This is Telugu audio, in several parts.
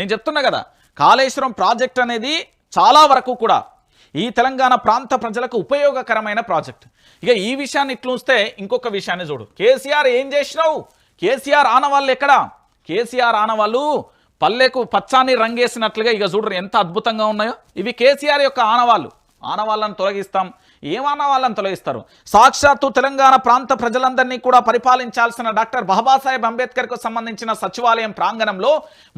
నేను చెప్తున్నా కదా కాళేశ్వరం ప్రాజెక్ట్ అనేది చాలా వరకు కూడా ఈ తెలంగాణ ప్రాంత ప్రజలకు ఉపయోగకరమైన ప్రాజెక్ట్. ఇక ఈ విషయాన్ని ఇట్లుస్తే ఇంకొక విషయాన్ని చూడు. కేసీఆర్ ఏం చేసినావు? కేసీఆర్ ఆనవాళ్ళు ఎక్కడ? కేసీఆర్ ఆనవాళ్ళు పల్లెకు పచ్చాని రంగేసినట్లుగా ఇక చూడరు ఎంత అద్భుతంగా ఉన్నాయో. ఇవి కేసీఆర్ యొక్క ఆనవాళ్ళు. ఆనవాళ్ళని తొలగిస్తాం. ఏం ఆనవాళ్ళని తొలగిస్తారు? సాక్షాత్తు తెలంగాణ ప్రాంత ప్రజలందరినీ కూడా పరిపాలించాల్సిన డాక్టర్ బాబాసాహెబ్ అంబేద్కర్కు సంబంధించిన సచివాలయం ప్రాంగణంలో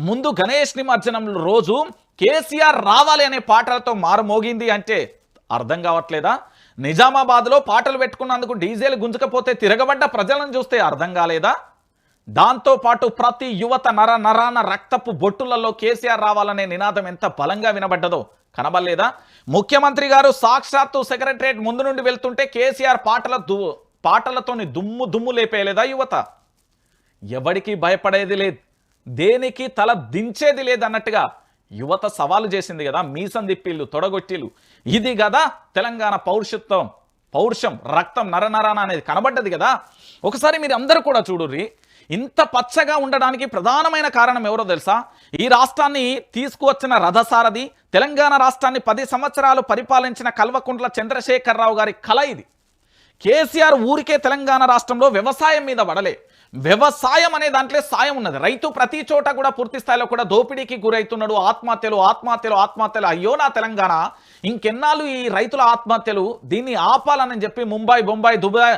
ముందు గణేష్ నిమజ్జనం రోజు కేసీఆర్ రావాలి అనే పాటలతో మారుమోగింది అంటే అర్థం కావట్లేదా? నిజామాబాద్లో పాటలు పెట్టుకున్నందుకు డీజేలు గుంజకపోతే తిరగబడ్డ ప్రజలను చూస్తే అర్థం కాలేదా? దాంతోపాటు ప్రతి యువత నర నరాన రక్తపు బొట్టులలో కేసీఆర్ రావాలనే నినాదం ఎంత బలంగా వినబడ్డదో కనబడలేదా? ముఖ్యమంత్రి గారు సాక్షాత్తు సెక్రటరేట్ ముందు నుండి వెళ్తుంటే కేసీఆర్ పాటల దు పాటలతోని దుమ్ము దుమ్ము లేపేయలేదా యువత? ఎవడికి భయపడేది లేదు. దేనికి తల దించేది లేదన్నట్టుగా యువత సవాలు చేసింది కదా మీసం దిప్పిళ్ళు తొడగొట్టిళ్ళు. ఇది కదా తెలంగాణ పౌరుషత్వం పౌరుషం రక్తం నరనరాన అనేది కనబడ్డది కదా. ఒకసారి మీరు అందరూ కూడా చూడుర్రీ ఇంత పచ్చగా ఉండడానికి ప్రధానమైన కారణం ఎవరో తెలుసా? ఈ రాష్ట్రాన్ని తీసుకువచ్చిన రథసారథి తెలంగాణ రాష్ట్రాన్ని పది సంవత్సరాలు పరిపాలించిన కల్వకుంట్ల చంద్రశేఖరరావు గారి కళ ఇది. కేసీఆర్ ఊరికే తెలంగాణ రాష్ట్రంలో వ్యవసాయం మీద పడలే. వ్యవసాయం అనే దాంట్లో సాయం ఉన్నది. రైతు ప్రతి చోట కూడా పూర్తి స్థాయిలో కూడా దోపిడీకి గురవుతున్నాడు ఆత్మహత్యలు ఆత్మహత్యలు ఆత్మహత్యలు. అయ్యో నా తెలంగాణ ఇంకెన్నాళ్ళు ఈ రైతుల ఆత్మహత్యలు? దీన్ని ఆపాలని చెప్పి ముంబై బొంబాయి దుబాయ్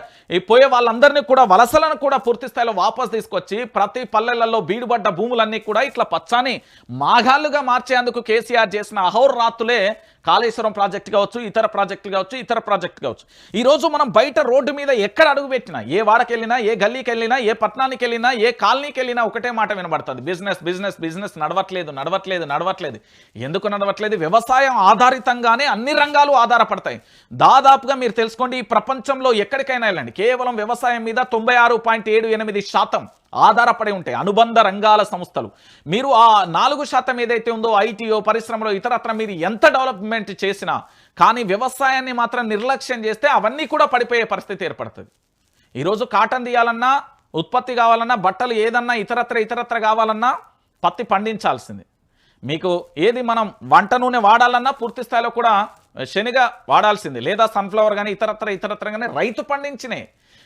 పోయే వాళ్ళందరినీ కూడా వలసలను కూడా పూర్తి స్థాయిలో వాపస్ తీసుకొచ్చి ప్రతి పల్లెలలో బీడుబడ్డ భూములన్నీ కూడా ఇట్లా పచ్చాని మాఘాలుగా మార్చేందుకు కేసీఆర్ చేసిన అహోరాత్రులే కాళేశ్వరం ప్రాజెక్ట్ కావచ్చు ఇతర ప్రాజెక్టులు కావచ్చు ఇతర ప్రాజెక్టు కావచ్చు. ఈరోజు మనం బయట రోడ్డు మీద ఎక్కడ అడుగు పెట్టినా ఏ వాడకి వెళ్ళినా ఏ గల్లీకి వెళ్ళినా ఏ పట్టణానికి వెళ్ళినా ఏ కాలనీకి వెళ్ళినా ఒకటే మాట వినబడుతుంది. బిజినెస్ బిజినెస్ బిజినెస్ నడవట్లేదు నడవట్లేదు నడవట్లేదు. ఎందుకు నడవట్లేదు? వ్యవసాయం ఆధారితంగానే అన్ని రంగాలు ఆధారపడతాయి. దాదాపుగా మీరు తెలుసుకోండి ఈ ప్రపంచంలో ఎక్కడికైనా వెళ్ళండి. కేవలం వ్యవసాయం మీద తొంభై ఆరు పాయింట్ ఏడు ఎనిమిది శాతం ఆధారపడి ఉంటాయి అనుబంధ రంగాల సంస్థలు. మీరు ఆ నాలుగు శాతం ఏదైతే ఉందో ఐటీఓ పరిశ్రమలో ఇతరత్ర మీరు ఎంత డెవలప్మెంట్ చేసినా కానీ వ్యవసాయాన్ని మాత్రం నిర్లక్ష్యం చేస్తే అవన్నీ కూడా పడిపోయే పరిస్థితి ఏర్పడుతుంది. ఈరోజు కాటన్ తీయాలన్నా ఉత్పత్తి కావాలన్నా బట్టలు ఏదన్నా ఇతరత్ర ఇతరత్ర కావాలన్నా పత్తి పండించాల్సింది. మీకు ఏది మనం వంట నూనె వాడాలన్నా పూర్తి స్థాయిలో కూడా శనిగా వాడాల్సింది. లేదా సన్ఫ్లవర్ కానీ ఇతరత్ర ఇతరత్ర కానీ రైతు పండించినే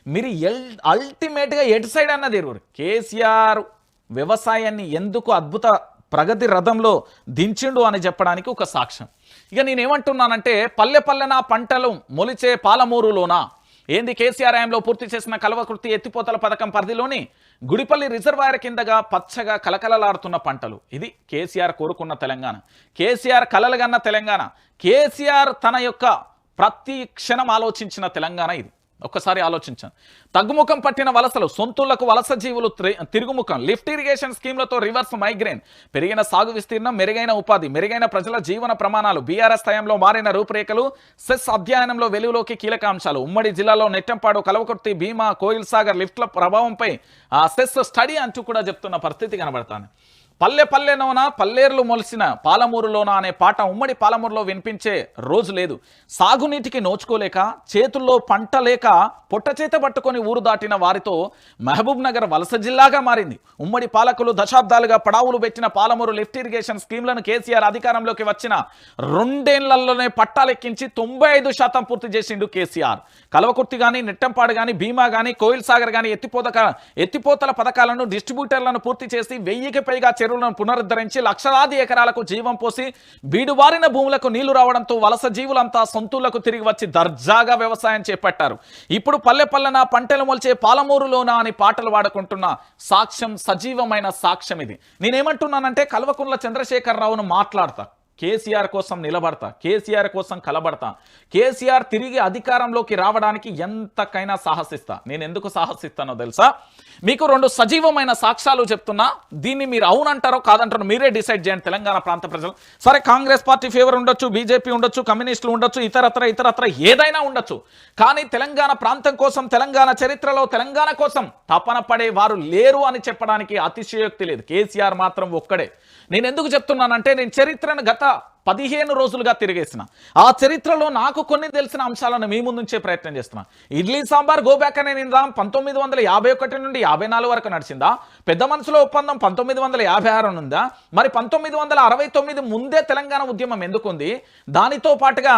మీరు ఎల్ అల్టిమేట్గా ఎటు సైడ్ అన్నది ఎరువురు కేసీఆర్ వ్యవసాయాన్ని ఎందుకు అద్భుత ప్రగతి రథంలో దించిండు అని చెప్పడానికి ఒక సాక్ష్యం. ఇక నేనేమంటున్నానంటే పల్లె పల్లెన పంటలు మొలిచే పాలమూరులోనా? ఏంది కేసీఆర్ హయాంలో పూర్తి చేసిన కలవకృతి ఎత్తిపోతల పథకం పరిధిలోని గుడిపల్లి రిజర్వాయర్ కిందగా పచ్చగా కలకలలాడుతున్న పంటలు. ఇది కేసీఆర్ కోరుకున్న తెలంగాణ. కేసీఆర్ కలలుగన్న తెలంగాణ. కేసీఆర్ తన యొక్క ప్రతి క్షణం ఆలోచించిన తెలంగాణ ఇది. ఒక్కసారి ఆలోచించాను. తగ్గుముఖం పట్టిన వలసలు సొంతులకు వలస జీవులు తిరుగుముఖం. లిఫ్ట్ ఇరిగేషన్ స్కీమ్లతో రివర్స్ మైగ్రేన్ పెరిగిన సాగు విస్తీర్ణం మెరుగైన ఉపాధి మెరుగైన ప్రజల జీవన ప్రమాణాలు. బీఆర్ఎస్ స్థాయంలో మారిన రూపురేఖలు సెస్ అధ్యయనంలో వెలుగులోకి కీలక అంశాలు ఉమ్మడి జిల్లాలో నెట్టంపాడు కలవకుర్తి భీమా కోయిల్ సాగర్ లిఫ్ట్ల ప్రభావంపై ఆ సెస్ స్టడీ అంటూ కూడా చెప్తున్న పరిస్థితి కనబడతాను పల్లె పల్లెలోన పల్లేరులు మొలిసిన పాలమూరులోన అనే పాట ఉమ్మడి పాలమూరులో వినిపించే రోజు లేదు. సాగునీటికి నోచుకోలేక చేతుల్లో పంట లేక పొట్ట చేత పట్టుకొని ఊరు దాటిన వారితో మహబూబ్ నగర్ వలస జిల్లాగా మారింది. ఉమ్మడి పాలకులు దశాబ్దాలుగా పడావులు పెట్టిన పాలమూరు లిఫ్ట్ ఇరిగేషన్ స్కీమ్లను కేసీఆర్ అధికారంలోకి వచ్చిన రెండేళ్ళలోనే పట్టాలెక్కించి తొంభై ఐదు శాతం పూర్తి చేసిండు కేసీఆర్. కలవకుర్తి కానీ నెట్టంపాడు కానీ భీమా కానీ కోయిల్ సాగర్ కానీ ఎత్తిపోత ఎత్తిపోతల పథకాలను డిస్ట్రిబ్యూటర్లను పూర్తి చేసి వెయ్యికి పైగా చెరువులను పునరుద్ధరించి లక్షలాది ఎకరాలకు జీవం పోసి బీడుబారిన భూములకు నీళ్ళు రావడంతో వలస జీవులంతా సొంతూళ్ళకు తిరిగి వచ్చి దర్జాగా వ్యవసాయం చేపట్టారు. ఇప్పుడు పల్లె పల్లెన పంటలు మొలిచే పాలమూరులోనా అని పాటలు పాడుకుంటున్న సాక్ష్యం సజీవమైన సాక్ష్యం ఇది. నేనేమంటున్నానంటే కల్వకుంట్ల చంద్రశేఖరరావును మాట్లాడతా. కేసీఆర్ కోసం నిలబడతా కేసీఆర్ కోసం కలబడతా కేసీఆర్ తిరిగి అధికారంలోకి రావడానికి ఎంతకైనా సాహసిస్తా. నేను ఎందుకు సాహసిస్తానో తెలుసా? మీకు రెండు సజీవమైన సాక్ష్యాలు చెప్తున్నా. దీన్ని మీరు అవునంటారో కాదంటారో మీరే డిసైడ్ చేయండి. తెలంగాణ ప్రాంత ప్రజలు. సరే కాంగ్రెస్ పార్టీ ఫేవర్ ఉండొచ్చు బీజేపీ ఉండొచ్చు కమ్యూనిస్టులు ఉండొచ్చు ఇతరత్ర ఇతరత్ర ఏదైనా ఉండొచ్చు. కానీ తెలంగాణ ప్రాంతం కోసం తెలంగాణ చరిత్రలో తెలంగాణ కోసం తపన పడే వారు లేరు అని చెప్పడానికి అతిశయోక్తి లేదు. కేసీఆర్ మాత్రం ఒక్కడే. నేను ఎందుకు చెప్తున్నానంటే నేను చరిత్రను గత 감사합니다. పదిహేను రోజులుగా తిరిగేసిన. ఆ చరిత్రలో నాకు కొన్ని తెలిసిన అంశాలను మీ ముందుంచే ప్రయత్నం చేస్తున్నా. ఇడ్లీ సాంబార్ గోబ్యాక్ అనే నిందాం పంతొమ్మిది వందల యాభై ఒకటి నుండి యాభై నాలుగు వరకు నడిచిందా? పెద్ద మనసుల ఒప్పందం పంతొమ్మిది వందల యాభై ఆరు ఉందా మరి పంతొమ్మిది వందల అరవై తొమ్మిది ముందే తెలంగాణ ఉద్యమం ఎందుకుంది? దానితో పాటుగా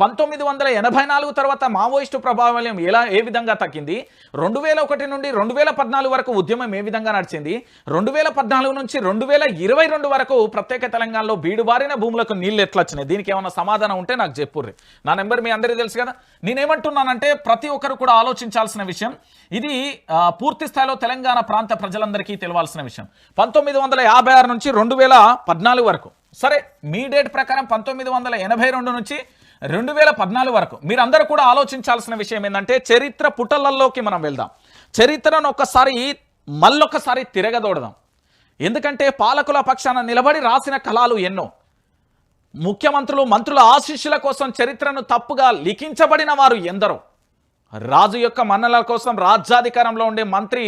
పంతొమ్మిది వందల ఎనభై నాలుగు తర్వాత మావోయిస్టు ప్రభావం ఎలా ఏ విధంగా తగ్గింది? రెండు వేల ఒకటి నుండి రెండు వేల పద్నాలుగు వరకు ఉద్యమం ఏ విధంగా నడిచింది? రెండు వేల పద్నాలుగు నుంచి రెండు వేల ఇరవై రెండు వరకు ప్రత్యేక తెలంగాణలో బీడుబారిన భూములకు నీళ్ళు ఎట్లా వచ్చినాయి? దీనికి ఏమైనా సమాధానం ఉంటే నాకు చెప్పుర్రి. నా నెంబర్ మీ అందరికీ తెలుసు కదా? నేనేమంటున్నానంటే ప్రతి ఒక్కరు కూడా ఆలోచించాల్సిన విషయం ఇది పూర్తి స్థాయిలో తెలంగాణ ప్రాంత ప్రజలందరికీ తెలవాల్సిన విషయం. పంతొమ్మిది వందల యాభై ఆరు నుంచి రెండు వేల పద్నాలుగు వరకు. సరే మీ డేట్ ప్రకారం పంతొమ్మిది వందల ఎనభై రెండు నుంచి రెండు వేల పద్నాలుగు వరకు. మీరందరూ కూడా ఆలోచించాల్సిన విషయం ఏంటంటే చరిత్ర పుటలల్లోకి మనం వెళ్దాం. చరిత్రను ఒక్కసారి మళ్ళొకసారి తిరగదోడదాం. ఎందుకంటే పాలకుల పక్షాన నిలబడి రాసిన కళాలు ఎన్నో. ముఖ్యమంత్రులు మంత్రుల ఆశీస్సుల కోసం చరిత్రను తప్పుగా లిఖించబడిన వారు ఎందరో. రాజు యొక్క మన్నల కోసం రాజ్యాధికారంలో ఉండే మంత్రి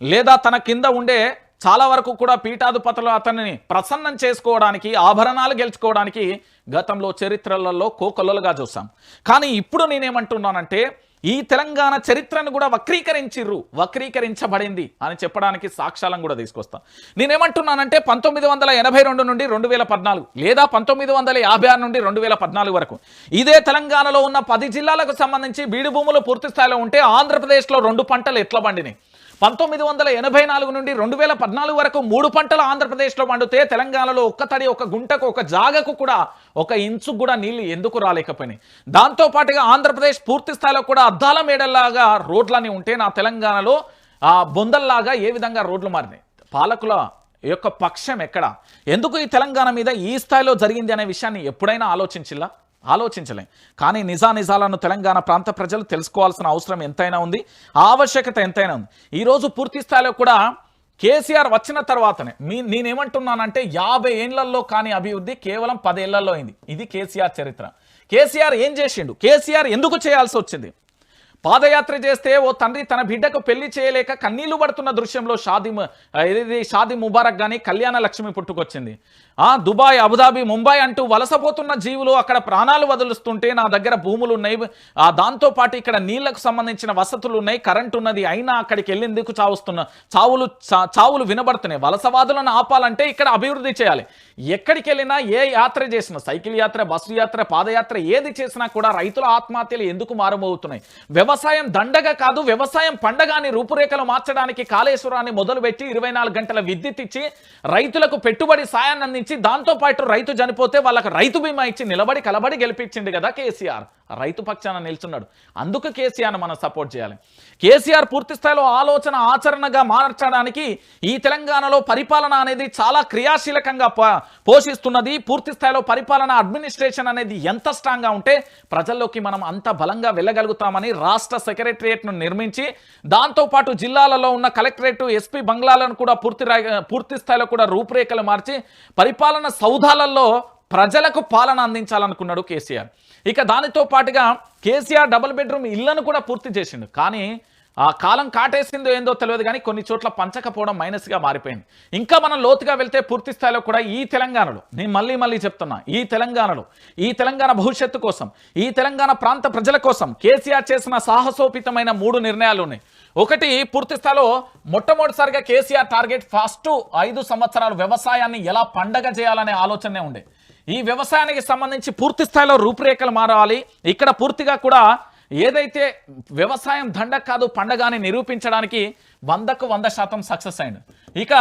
లేదా తన కింద ఉండే చాలా వరకు కూడా పీఠాధిపతులు అతన్ని ప్రసన్నం చేసుకోవడానికి ఆభరణాలు గెలుచుకోవడానికి గతంలో చరిత్రలలో కోకొల్లలుగా చూసాం కానీ ఇప్పుడు నేనేమంటున్నానంటే ఈ తెలంగాణ చరిత్రను కూడా వక్రీకరించిర్రు. వక్రీకరించబడింది అని చెప్పడానికి సాక్ష్యాలను కూడా తీసుకొస్తా. నేనేమంటున్నానంటే పంతొమ్మిది వందల ఎనభై రెండు నుండి రెండు వేల పద్నాలుగు లేదా పంతొమ్మిది వందల యాభై ఆరు నుండి రెండు వేల పద్నాలుగు వరకు ఇదే తెలంగాణలో ఉన్న పది జిల్లాలకు సంబంధించి బీడు భూములు పూర్తి స్థాయిలో ఉంటే ఆంధ్రప్రదేశ్లో రెండు పంటలు ఎట్లా పండినాయి? పంతొమ్మిది వందల ఎనభై నాలుగు నుండి రెండు వేల పద్నాలుగు వరకు మూడు పంటలు ఆంధ్రప్రదేశ్లో పండితే తెలంగాణలో ఒక్క తడి ఒక గుంటకు ఒక జాగకు కూడా ఒక ఇంచు కూడా నీళ్ళు ఎందుకు రాలేకపోయినాయి? దాంతో పాటుగా ఆంధ్రప్రదేశ్ పూర్తి స్థాయిలో కూడా అద్దాల మేడల్లాగా రోడ్లని ఉంటే నా తెలంగాణలో బొందల్లాగా ఏ విధంగా రోడ్లు మారినాయి? పాలకుల యొక్క పక్షం ఎక్కడ? ఎందుకు ఈ తెలంగాణ మీద ఈ స్థాయిలో జరిగింది అనే విషయాన్ని ఎప్పుడైనా ఆలోచించిల్లా? ఆలోచించలేం. కానీ నిజానిజాలను తెలంగాణ ప్రాంత ప్రజలు తెలుసుకోవాల్సిన అవసరం ఎంతైనా ఉంది. ఆవశ్యకత ఎంతైనా ఉంది. ఈరోజు పూర్తి స్థాయిలో కూడా కేసీఆర్ వచ్చిన తర్వాతనే మీ నేనేమంటున్నానంటే యాభై ఏళ్ళలో కాని అభివృద్ధి కేవలం పదేళ్ళలో అయింది. ఇది కేసీఆర్ చరిత్ర. కేసీఆర్ ఏం చేసిండు? కేసీఆర్ ఎందుకు చేయాల్సి వచ్చింది? పాదయాత్ర చేస్తే ఓ తండ్రి తన బిడ్డకు పెళ్ళి చేయలేక కన్నీళ్ళు పడుతున్న దృశ్యంలో షాది ఏది షాది ముబారక్ గాని కళ్యాణ లక్ష్మి పుట్టుకొచ్చింది. ఆ దుబాయ్ అబుదాబి ముంబై అంటూ వలసపోతున్న జీవులు అక్కడ ప్రాణాలు వదులుస్తుంటే నా దగ్గర భూములు ఉన్నాయి. ఆ దాంతో పాటు ఇక్కడ నీళ్ళకు సంబంధించిన వసతులు ఉన్నాయి. కరెంట్ ఉన్నది. అయినా అక్కడికి వెళ్ళేందుకు చావుస్తున్న చావులు చా- చావులు వినబడుతున్నాయి. వలసవాదులను ఆపాలంటే ఇక్కడ అభివృద్ధి చేయాలి. ఎక్కడికి వెళ్ళినా ఏ యాత్ర చేసినా సైకిల్ యాత్ర బస్సు యాత్ర పాదయాత్ర ఏది చేసినా కూడా రైతుల ఆత్మహత్యలు ఎందుకు మారుమవుతున్నాయి వ్యవసాయం దండగ కాదు. వ్యవసాయం పండగాని రూపురేఖలు మార్చడానికి కాళేశ్వరాన్ని మొదలుపెట్టి ఇరవై నాలుగు గంటల విద్యుత్ ఇచ్చి రైతులకు పెట్టుబడి సాయాన్ని అందించి దాంతో పాటు రైతు చనిపోతే వాళ్ళకి రైతు బీమా ఇచ్చి నిలబడి కలబడి గెలిపించింది కదా కేసీఆర్. రైతు పక్షాన నిల్చున్నాడు. అందుకు కేసీఆర్ను మనం సపోర్ట్ చేయాలి. కేసీఆర్ పూర్తి స్థాయిలో ఆలోచన ఆచరణగా మార్చడానికి ఈ తెలంగాణలో పరిపాలన అనేది చాలా క్రియాశీలకంగా పోషిస్తున్నది. పూర్తి స్థాయిలో పరిపాలన అడ్మినిస్ట్రేషన్ అనేది ఎంత స్ట్రాంగ్గా ఉంటే ప్రజల్లోకి మనం అంత బలంగా వెళ్ళగలుగుతామని రాష్ట్ర సెక్రటరియట్ను నిర్మించి దాంతోపాటు జిల్లాలలో ఉన్న కలెక్టరేట్ ఎస్పీ బంగ్లాలను కూడా పూర్తి పూర్తి స్థాయిలో కూడా రూపురేఖలు మార్చి పరిపాలన సౌధాలలో ప్రజలకు పాలన అందించాలనుకున్నాడు కేసీఆర్. ఇక దానితో పాటుగా కేసీఆర్ డబుల్ బెడ్రూమ్ ఇళ్ళను కూడా పూర్తి చేసిండు. కానీ ఆ కాలం కాటేసిందో ఏందో తెలియదు కానీ కొన్ని చోట్ల పంచకపోవడం మైనస్గా మారిపోయింది. ఇంకా మనం లోతుగా వెళ్తే పూర్తి స్థాయిలో కూడా ఈ తెలంగాణలో నేను మళ్ళీ మళ్ళీ చెప్తున్నా ఈ తెలంగాణలో ఈ తెలంగాణ భవిష్యత్తు కోసం ఈ తెలంగాణ ప్రాంత ప్రజల కోసం కేసీఆర్ చేసిన సాహసోపితమైన మూడు నిర్ణయాలు ఉన్నాయి. ఒకటి పూర్తి స్థాయిలో మొట్టమొదటిసారిగా కేసీఆర్ టార్గెట్ ఫస్ట్ ఐదు సంవత్సరాలు వ్యవసాయాన్ని ఎలా పండగ చేయాలనే ఆలోచనే ఉండే. ఈ వ్యవసాయానికి సంబంధించి పూర్తి స్థాయిలో రూపురేఖలు మారాలి. ఇక్కడ పూర్తిగా కూడా ఏదైతే వ్యవసాయం దండ కాదు పండగాని నిరూపించడానికి వందకు వంద శాతం సక్సెస్ అయింది. ఇక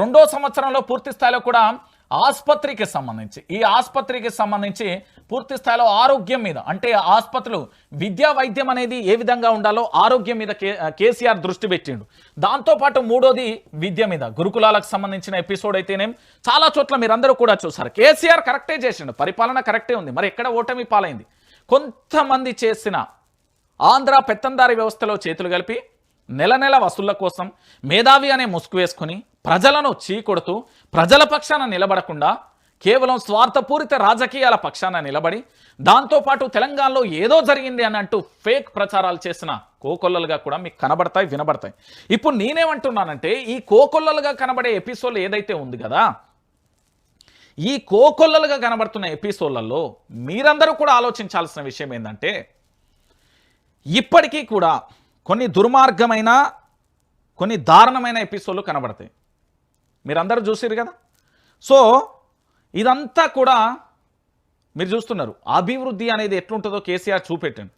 రెండో సంవత్సరంలో పూర్తి స్థాయిలో కూడా ఆసుపత్రికి సంబంధించి ఈ ఆసుపత్రికి సంబంధించి పూర్తి స్థాయిలో ఆరోగ్యం మీద అంటే ఆసుపత్రులు విద్యా వైద్యం అనేది ఏ విధంగా ఉండాలో ఆరోగ్యం మీద కే కేసీఆర్ దృష్టి పెట్టిండు. దాంతోపాటు మూడోది విద్య మీద గురుకులాలకు సంబంధించిన ఎపిసోడ్ అయితేనేం చాలా చోట్ల మీరందరూ కూడా చూసారు. కేసీఆర్ కరెక్టే చేసిండు పరిపాలన కరెక్టే ఉంది. మరి ఎక్కడ ఓటమి పాలైంది? కొంతమంది చేసిన ఆంధ్ర పెత్తందారి వ్యవస్థలో చేతులు కలిపి నెల నెల వసూళ్ళ కోసం మేధావి అనే ముసుగు వేసుకుని ప్రజలను చీకొడుతూ ప్రజల పక్షాన నిలబడకుండా కేవలం స్వార్థపూరిత రాజకీయాల పక్షాన నిలబడి దాంతోపాటు తెలంగాణలో ఏదో జరిగింది అని అంటూ ఫేక్ ప్రచారాలు చేసిన కోకొల్లలుగా కూడా మీకు కనబడతాయి వినబడతాయి. ఇప్పుడు నేనేమంటున్నానంటే ఈ కోకొల్లలుగా కనబడే ఎపిసోడ్ ఏదైతే ఉంది కదా ఈ కోకొల్లలుగా కనబడుతున్న ఎపిసోడ్లలో మీరందరూ కూడా ఆలోచించాల్సిన విషయం ఏంటంటే ఇప్పటికీ కూడా కొన్ని దుర్మార్గమైన కొన్ని దారుణమైన ఎపిసోడ్లు కనబడతాయి. మీరందరూ చూసారు కదా? సో ఇదంతా కూడా మీరు చూస్తున్నారు. అభివృద్ధి అనేది ఎట్లుంటుందో కేసీఆర్ చూపెట్టండి.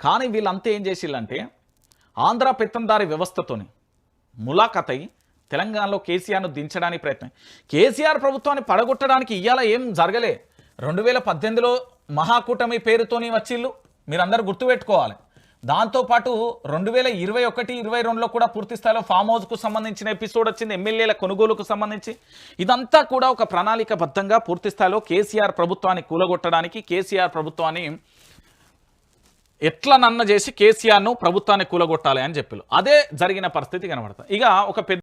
కానీ వీళ్ళంతా ఏం చేసిల్లంటే ఆంధ్ర పెత్తందారి వ్యవస్థతోని ములాఖత్ అయి తెలంగాణలో కేసీఆర్ను దించడానికి ప్రయత్నం. కేసీఆర్ ప్రభుత్వాన్ని పడగొట్టడానికి ఇవాళ ఏం జరగలే. రెండు వేల పద్దెనిమిదిలో మహాకూటమి పేరుతోని వచ్చిళ్ళు. మీరందరూ గుర్తుపెట్టుకోవాలి. దాంతోపాటు రెండు వేల ఇరవై ఒకటి ఇరవై రెండులో కూడా పూర్తి స్థాయిలో ఫామ్ హౌస్కు సంబంధించిన ఎపిసోడ్ వచ్చింది ఎమ్మెల్యేల కొనుగోలుకు సంబంధించి. ఇదంతా కూడా ఒక ప్రణాళికబద్ధంగా పూర్తి స్థాయిలో కేసీఆర్ ప్రభుత్వాన్ని కూలగొట్టడానికి కేసీఆర్ ప్రభుత్వాన్ని ఎట్లా నన్న చేసి కేసీఆర్ను ప్రభుత్వాన్ని కూలగొట్టాలి అని చెప్పారు అదే జరిగిన పరిస్థితి కనబడుతుంది ఇక ఒక పెద్ద